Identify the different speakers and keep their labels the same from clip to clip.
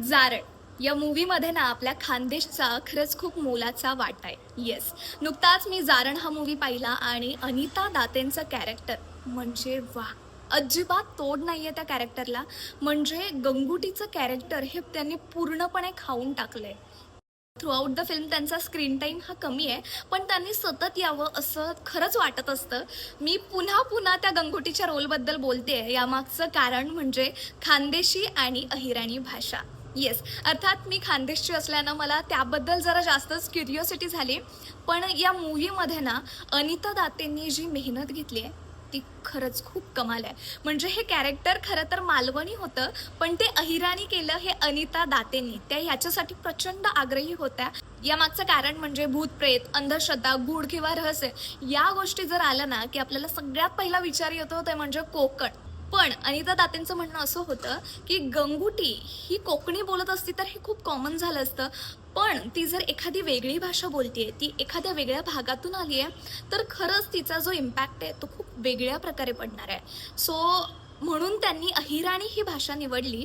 Speaker 1: जारण या मूवीमध्ये ना आपल्या खानदेशचा खरंच खूप मोलाचा वाटा आहे. येस नुकताच मी जारण हा मूवी पाहिला आणि अनिता दातेंचं कॅरेक्टर म्हणजे वा अजिबात तोड नाही आहे त्या कॅरेक्टरला म्हणजे गंगुटीचं कॅरेक्टर हे त्यांनी पूर्णपणे खाऊन टाकलंय. थ्रूआउट द फिल्म त्यांचा स्क्रीन टाईम हा कमी आहे पण त्यांनी सतत यावं असं खरंच वाटत असतं. मी पुन्हा पुन्हा त्या गंगोटीच्या रोलबद्दल बोलते यामागचं कारण म्हणजे खानदेशी आणि अहिराणी भाषा. येस अर्थात मी खानदेशची असल्यानं मला त्याबद्दल जरा जास्तच क्युरिओसिटी झाली. पण या मूवीमध्ये ना अनिता दातेंनी जी मेहनत घेतली आहे ती खरंच खूप कमाल आहे. म्हणजे हे कॅरेक्टर खरं तर मालवणी होतं पण ते अहिराणी केलं हे अनिता दातेंनी. त्या ह्याच्यासाठी प्रचंड आग्रही होत्या. यामागचं कारण म्हणजे भूतप्रेत अंधश्रद्धा गूढ किंवा रहस्य या गोष्टी जर आल्या ना की आपल्याला सगळ्यात पहिला विचार येतो ते म्हणजे कोकण. पण अनिता दातेंचं म्हणणं असं होतं की गंगुटी ही कोकणी बोलत असती तर हे खूप कॉमन झालं असतं. पण ती जर एखादी वेगळी भाषा बोलतेय ती एखाद्या वेगळ्या भागातून आली आहे तर खरंच तिचा जो इम्पॅक्ट आहे तो खूप वेगळ्या प्रकारे पडणार आहे. सो म्हणून त्यांनी अहिराणी ही भाषा निवडली.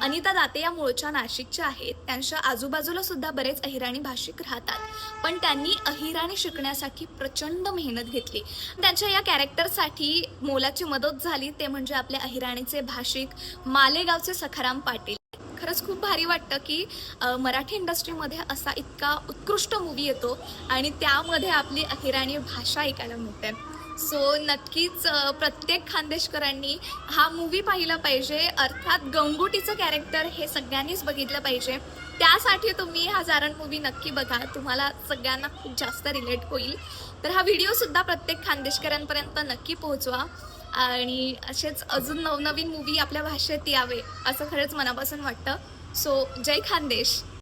Speaker 1: अनिता दाते या मूळच्या नाशिकच्या आहेत. त्यांच्या आजूबाजूला सुद्धा बरेच अहिराणी भाषिक राहतात. पण त्यांनी अहिराणी शिकण्यासाठी प्रचंड मेहनत घेतली. त्यांच्या या कॅरेक्टरसाठी मोलाची मदत झाली. ते म्हणजे आपल्या अहिराणीचे भाषिक मालेगावचे सखाराम पाटील. खरंच खूप भारी वाटतं की मराठी इंडस्ट्रीमध्ये असा इतका उत्कृष्ट मूवी येतो आणि त्यामध्ये आपली अहिराणी भाषा ऐकायला मिळते. सो नक्कीच प्रत्येक खानदेशकरांनी हा मूवी पाहिला पाहिजे. अर्थात गंगोटीचं कॅरेक्टर हे सगळ्यांनीच बघितलं पाहिजे. त्यासाठी तुम्ही हा जारण मूवी नक्की बघा. तुम्हाला सगळ्यांना खूप जास्त रिलेट होईल. तर हा व्हिडिओसुद्धा प्रत्येक खानदेशकरांपर्यंत नक्की पोहोचवा. आणि असेच अजून नवनवीन मूवी आपल्या भाषेत यावे असं खरंच मनापासून वाटतं. सो जय खानदेश.